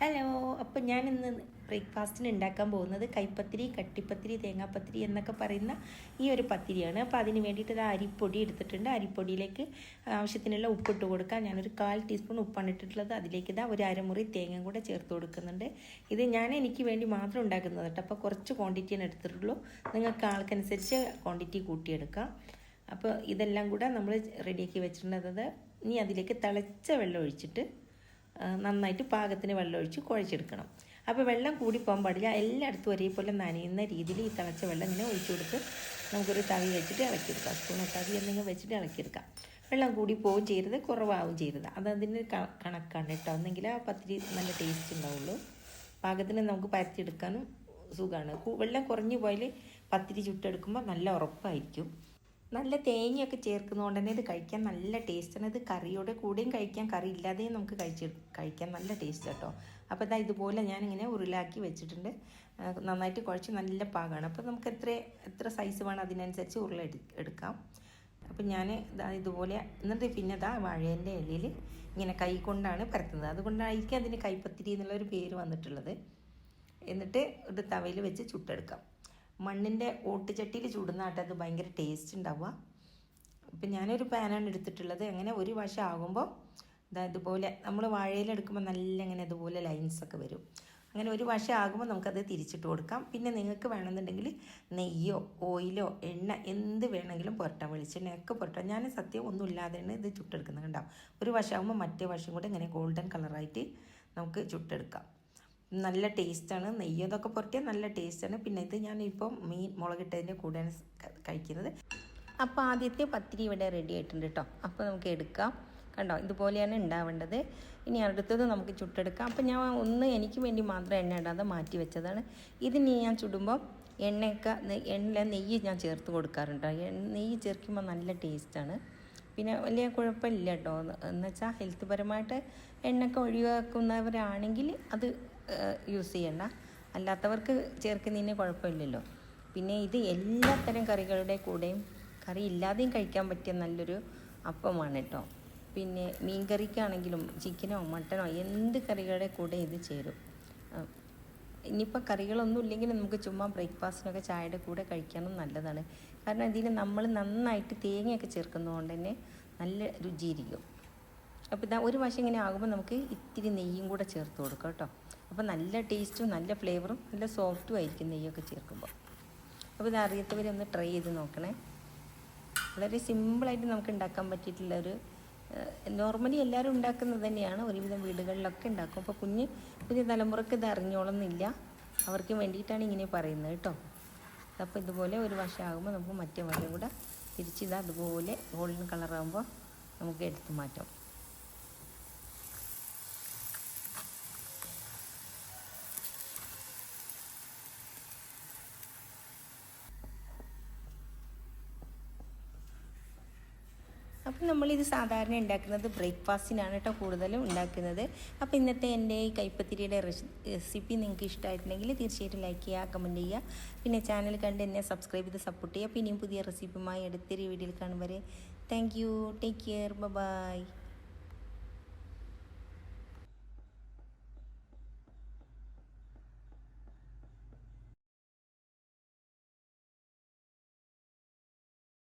Hello അപ്പം ഞാൻ ഇന്ന് ബ്രേക്ക്ഫാസ്റ്റിന് ഉണ്ടാക്കാൻ പോകുന്നത് കൈപ്പത്തിരി കട്ടിപ്പത്തിരി തേങ്ങാപ്പത്തിരി എന്നൊക്കെ പറയുന്ന ഈ ഒരു പത്തിരിയാണ്. അപ്പോൾ അതിന് വേണ്ടിയിട്ട് ഇത് അരിപ്പൊടി എടുത്തിട്ടുണ്ട്. അരിപ്പൊടിയിലേക്ക് ആവശ്യത്തിനുള്ള ഉപ്പിട്ട് കൊടുക്കാം. ഞാനൊരു കാൽ ടീസ്പൂൺ ഉപ്പാണ് ഇട്ടിട്ടുള്ളത്. അതിലേക്ക് ഇതാ ഒരു അരമുറി തേങ്ങ കൂടെ ചേർത്ത് കൊടുക്കുന്നുണ്ട്. ഇത് ഞാൻ എനിക്ക് വേണ്ടി മാത്രം ഉണ്ടാക്കുന്നത് കേട്ടോ. അപ്പോൾ കുറച്ച് ക്വാണ്ടിറ്റിയാണ് എടുത്തിട്ടുള്ളൂ. നിങ്ങൾക്ക് ആൾക്കനുസരിച്ച് ക്വാണ്ടിറ്റി കൂട്ടിയെടുക്കാം. അപ്പോൾ ഇതെല്ലാം കൂടെ നമ്മൾ റെഡിയാക്കി വെച്ചിട്ടുണ്ടത് ഇനി അതിലേക്ക് തിളച്ച വെള്ളം ഒഴിച്ചിട്ട് നന്നായിട്ട് പാകത്തിന് വെള്ളം ഒഴിച്ച് കുഴച്ചെടുക്കണം. അപ്പോൾ വെള്ളം കൂടി പോകാൻ പാടില്ല. എല്ലായിടത്തും ഒരേപോലെ നനയുന്ന രീതിയിൽ ഈ തിളച്ച വെള്ളം ഇങ്ങനെ ഒഴിച്ചു കൊടുത്ത് നമുക്കൊരു തവി വെച്ചിട്ട് ഇളക്കിയെടുക്കാം. സ്പൂണോ തവി എന്തെങ്കിലും വെച്ചിട്ട് ഇളക്കിയെടുക്കാം. വെള്ളം കൂടി പോവും ചെയ്യരുത് കുറവാവും ചെയ്യരുത്. അത് അതിന്റെ കണക്കാണ് കേട്ടോ. എന്നെങ്കിൽ ആ പത്തിരി നല്ല ടേസ്റ്റ് ഉണ്ടാവുള്ളൂ. പാകത്തിന് നമുക്ക് പരത്തിയെടുക്കാനും സുഖമാണ്. വെള്ളം കുറഞ്ഞു പോയാൽ പത്തിരി ചുട്ടെടുക്കുമ്പോൾ നല്ല ഉറപ്പായിരിക്കും. നല്ല തേങ്ങയൊക്കെ ചേർക്കുന്നതുകൊണ്ട് തന്നെ ഇത് കഴിക്കാൻ നല്ല ടേസ്റ്റാണ് ഇത് കറിയുടെ കൂടെയും കഴിക്കാം. കറി ഇല്ലാതെയും നമുക്ക് കഴിച്ച് കഴിക്കാൻ നല്ല ടേസ്റ്റ് കേട്ടോ അപ്പോൾ ഇതാ ഇതുപോലെ ഞാനിങ്ങനെ ഉരുളാക്കി വെച്ചിട്ടുണ്ട്. നന്നായിട്ട് കുഴച്ച് നല്ല പാകമാണ് അപ്പോൾ നമുക്ക് എത്ര എത്ര സൈസ് വേണം അതിനനുസരിച്ച് ഉരുള എടു എടുക്കാം. അപ്പം ഞാൻ ഇതാ ഇതുപോലെ എന്നിട്ട് പിന്നെ ഇതാ വാഴേന്റെ ഇലയിൽ ഇങ്ങനെ കൈ കൊണ്ടാണ് പരത്തുന്നത്. അതുകൊണ്ടായിരിക്കും അതിന് കൈപ്പത്തിരി എന്നുള്ളൊരു പേര് വന്നിട്ടുള്ളത്. എന്നിട്ട് ഒരു തവയിൽ വെച്ച് ചുട്ടെടുക്കാം. മണ്ണിന്റെ ഓട്ടുചട്ടിയിൽ ചുടുന്നാട്ട് അത് ഭയങ്കര ടേസ്റ്റ് ഉണ്ടാവുക. ഇപ്പം ഞാനൊരു പാനാണ് എടുത്തിട്ടുള്ളത്. അങ്ങനെ ഒരു വശം ആകുമ്പോൾ ഇതാ ഇതുപോലെ നമ്മൾ വാഴയിലെടുക്കുമ്പോൾ നല്ല ഇങ്ങനെ ഇതുപോലെ ലൈൻസ് ഒക്കെ വരും. അങ്ങനെ ഒരു വശം ആകുമ്പോൾ നമുക്കത് തിരിച്ചിട്ട് കൊടുക്കാം. പിന്നെ നിങ്ങൾക്ക് വേണമെന്നുണ്ടെങ്കിൽ നെയ്യോ ഓയിലോ എണ്ണ എന്ത് വേണമെങ്കിലും പുരട്ടാം. വെളിച്ചെണ്ണയൊക്കെ പുരട്ടാം. ഞാൻ സത്യം ഒന്നും ഇല്ലാതെയാണ് ഇത് ചുട്ടെടുക്കുന്നത് കണ്ടാവും ഒരു വശമാകുമ്പോൾ മറ്റേ വശം കൂടെ ഇങ്ങനെ ഗോൾഡൻ കളറായിട്ട് നമുക്ക് ചുട്ടെടുക്കാം. നല്ല ടേസ്റ്റാണ്. നെയ്യതൊക്കെ പുരട്ടിയാൽ നല്ല ടേസ്റ്റാണ്. പിന്നെ ഇത് ഞാനിപ്പം മീൻ മുളകിട്ടതിന്റെ കൂടെയാണ് കഴിക്കുന്നത്. അപ്പോൾ ആദ്യത്തെ പത്തിരി ഇവിടെ റെഡി ആയിട്ടുണ്ട് കേട്ടോ അപ്പോൾ നമുക്ക് എടുക്കാം. കണ്ടോ? ഇതുപോലെയാണ് ഉണ്ടാവേണ്ടത്. ഇനി അടുത്തത് നമുക്ക് ചുട്ടെടുക്കാം. അപ്പം ഞാൻ ഒന്ന് എനിക്ക് വേണ്ടി മാത്രം എണ്ണ ഇടാതെ മാറ്റി വെച്ചതാണ്. ഇതിനി ഞാൻ ചുടുമ്പോൾ എണ്ണയൊക്കെ എണ്ണ നെയ്യ് ഞാൻ ചേർത്ത് കൊടുക്കാറുണ്ട് നെയ്യ് ചേർക്കുമ്പോൾ നല്ല ടേസ്റ്റാണ്. പിന്നെ വലിയ കുഴപ്പമില്ല കേട്ടോ എന്ന് വെച്ചാൽ ഹെൽത്ത് പരമായിട്ട് എണ്ണയൊക്കെ ഒഴിവാക്കുന്നവരാണെങ്കിൽ അത് യൂസ് ചെയ്യണ്ട. അല്ലാത്തവർക്ക് ചേർക്കുന്നതിന് കുഴപ്പമില്ലല്ലോ. പിന്നെ ഇത് എല്ലാത്തരം കറികളുടെ കൂടെയും കറി ഇല്ലാതെയും കഴിക്കാൻ പറ്റിയ നല്ലൊരു അപ്പമാണ് കേട്ടോ പിന്നെ മീൻ കറിക്കാണെങ്കിലും ചിക്കനോ മട്ടനോ എന്ത് കറികളുടെ കൂടെ ഇത് ചേരും. ഇനിയിപ്പോൾ കറികളൊന്നും ഇല്ലെങ്കിൽ നമുക്ക് ചുമ്മാ ബ്രേക്ക്ഫാസ്റ്റിനൊക്കെ ചായയുടെ കൂടെ കഴിക്കാനും നല്ലതാണ്. കാരണം ഇതിൽ നമ്മൾ നന്നായിട്ട് തേങ്ങയൊക്കെ ചേർക്കുന്നതുകൊണ്ട് തന്നെ നല്ല രുചിയിരിക്കും. അപ്പോൾ ഇതാ ഒരു വശം ഇങ്ങനെ ആകുമ്പോൾ നമുക്ക് ഇത്തിരി നെയ്യും കൂടെ ചേർത്ത് കൊടുക്കാം കേട്ടോ. അപ്പോൾ നല്ല ടേസ്റ്റും നല്ല ഫ്ലേവറും നല്ല സോഫ്റ്റും ആയിരിക്കും നെയ്യൊക്കെ ചേർക്കുമ്പോൾ അപ്പോൾ ഇത് അറിയാത്തവരൊന്ന് ട്രൈ ചെയ്ത് നോക്കണേ. വളരെ സിമ്പിളായിട്ട് നമുക്ക് ഉണ്ടാക്കാൻ പറ്റിയിട്ടുള്ള ഒരു നോർമലി എല്ലാവരും ഉണ്ടാക്കുന്നത് തന്നെയാണ്. ഒരുവിധം വീടുകളിലൊക്കെ ഉണ്ടാക്കും. അപ്പോൾ കുഞ്ഞ് പുതിയ തലമുറയ്ക്ക് ഇത് അറിഞ്ഞോളന്നില്ല. അവർക്ക് വേണ്ടിയിട്ടാണ് ഇങ്ങനെ പറയുന്നത് കേട്ടോ. അപ്പോൾ ഇതുപോലെ ഒരു വശമാകുമ്പോൾ നമുക്ക് മറ്റേ വശം കൂടെ തിരിച്ചിതാ അതുപോലെ ഗോൾഡൻ കളറാകുമ്പോൾ നമുക്ക് എടുത്തു മാറ്റാം. അപ്പം നമ്മളിത് സാധാരണ ഉണ്ടാക്കുന്നത് ബ്രേക്ക്ഫാസ്റ്റിനാണ് കേട്ടോ കൂടുതലും ഉണ്ടാക്കുന്നത്. അപ്പോൾ ഇന്നത്തെ എന്റെ ഈ കൈപ്പത്തിരിയുടെ റെസിപ്പി നിങ്ങൾക്ക് ഇഷ്ടമായിട്ടുണ്ടെങ്കിൽ തീർച്ചയായിട്ടും ലൈക്ക് ചെയ്യുക കമന്റ് ചെയ്യുക. പിന്നെ ചാനൽ കണ്ട് എന്നെ സബ്സ്ക്രൈബ് ചെയ്ത് സപ്പോർട്ട് ചെയ്യുക. പിന്നെയും പുതിയ റെസിപ്പിയുമായി അടുത്തൊരു വീഡിയോയിൽ കാണും വരെ. Thank you. Take care. Bye.